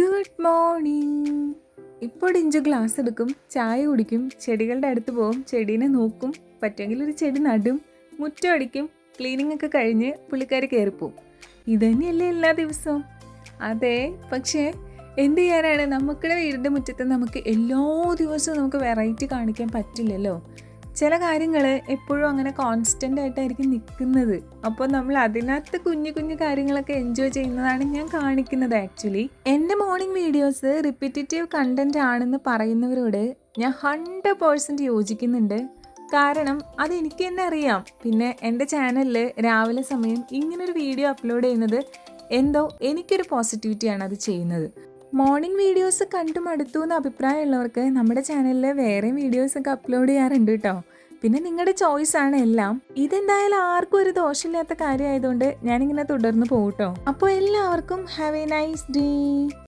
Good morning ഇപ്പോൾ ഇഞ്ചു glass എടുക്കും ചായ കുടിക്കും ചെടികളുടെ അടുത്ത് പോകും ചെടീനെ നോക്കും പറ്റുമെങ്കിൽ ഒരു ചെടി നടും മുറ്റം അടിക്കും ക്ലീനിങ് ഒക്കെ കഴിഞ്ഞ് പുള്ളിക്കാർ കയറിപ്പോവും. ഇതന്നെയല്ലേ തന്നെയല്ലേ എല്ലാ ദിവസവും? അതെ പക്ഷേ എന്ത് ചെയ്യാനാണ്? നമുക്കിടെ വീടിന്റെ മുറ്റത്ത് നമുക്ക് എല്ലാ ദിവസവും നമുക്ക് വെറൈറ്റി കാണിക്കാൻ പറ്റില്ലല്ലോ. ചില കാര്യങ്ങൾ എപ്പോഴും അങ്ങനെ കോൺസ്റ്റന്റ് ആയിട്ടായിരിക്കും നിൽക്കുന്നത് അപ്പോൾ നമ്മൾ അതിനകത്ത് കുഞ്ഞു കുഞ്ഞു കാര്യങ്ങളൊക്കെ എൻജോയ് ചെയ്യുന്നതാണ് ഞാൻ കാണിക്കുന്നത് ആക്ച്വലി എന്റെ മോർണിംഗ് വീഡിയോസ് റിപ്പീറ്റേറ്റീവ് കണ്ടന്റ് ആണെന്ന് പറയുന്നവരോട് ഞാൻ ഹൺഡ്രഡ് പേഴ്സന്റ് യോജിക്കുന്നുണ്ട്. കാരണം അത് എനിക്ക് തന്നെ അറിയാം. പിന്നെ എന്റെ ചാനലിൽ രാവിലെ സമയം ഇങ്ങനൊരു വീഡിയോ അപ്ലോഡ് ചെയ്യുന്നത് എന്തോ എനിക്കൊരു പോസിറ്റിവിറ്റിയാണ് അത് ചെയ്യുന്നത്. മോർണിംഗ് വീഡിയോസ് കണ്ടു മടുത്തു എന്ന് അഭിപ്രായമുള്ളവർക്ക് നമ്മുടെ ചാനലിൽ വേറെയും വീഡിയോസൊക്കെ അപ്ലോഡ് ചെയ്യാറുണ്ട് കേട്ടോ പിന്നെ നിങ്ങളുടെ ആണ് എല്ലാം. ഇതെന്തായാലും ആർക്കും ഒരു ദോഷമില്ലാത്ത കാര്യമായതുകൊണ്ട് ഞാനിങ്ങനെ തുടർന്ന് പോകട്ടോ അപ്പോൾ എല്ലാവർക്കും ഹാവ് എ നൈസ് ഡേ